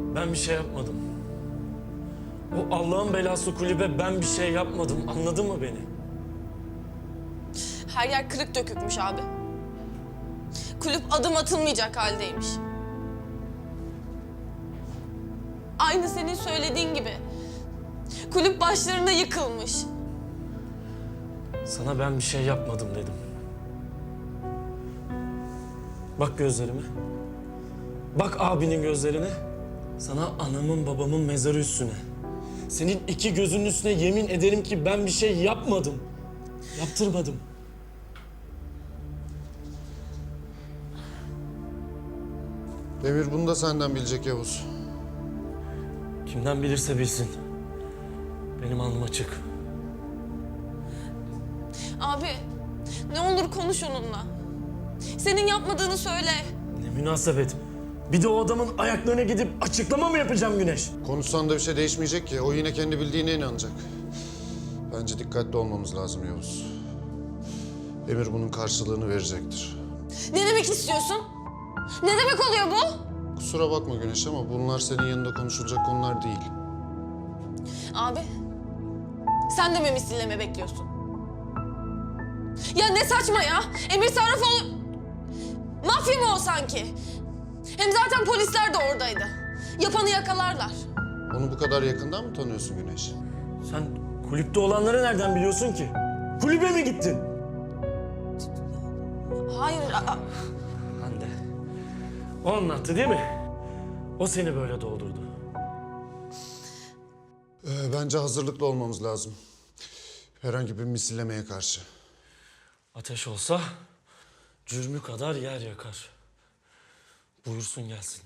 Ben bir şey yapmadım. O Allah'ın belası kulübe ben bir şey yapmadım. Anladın mı beni? Her yer kırık dökükmüş abi. Kulüp adım atılmayacak haldeymiş. Aynı senin söylediğin gibi. Kulüp başlarına yıkılmış. Sana ben bir şey yapmadım dedim. Bak gözlerime. Bak abinin gözlerine. Sana anamın babamın mezarı üstüne. Senin iki gözünün üstüne yemin ederim ki ben bir şey yapmadım. Yaptırmadım. Demir bunu da senden bilecek Yavuz. Kimden bilirse bilsin. Benim alnım açık. Abi ne olur konuş onunla. Senin yapmadığını söyle. Ne münasebet. Bir de o adamın ayaklarına gidip açıklama mı yapacağım Güneş? Konuşsan da bir şey değişmeyecek ki. O yine kendi bildiğine inanacak. Bence dikkatli olmamız lazım Yavuz. Emir bunun karşılığını verecektir. Ne demek istiyorsun? Ne demek oluyor bu? Kusura bakma Güneş ama bunlar senin yanında konuşulacak konular değil. Abi sen de mi misilleme bekliyorsun? Ya ne saçma ya. Emir Sarrafoğlu mafya mı o sanki? Hem zaten polisler de oradaydı. Yapanı yakalarlar. Onu bu kadar yakından mı tanıyorsun Güneş? Sen kulüpte olanları nereden biliyorsun ki? Kulübe mi gittin? Hayır. Hande. O anlattı değil mi? O seni böyle doldurdu. Ee, bence hazırlıklı olmamız lazım. Herhangi bir misillemeye karşı. Ateş olsa cürmü kadar yer yakar. Buyursun gelsin.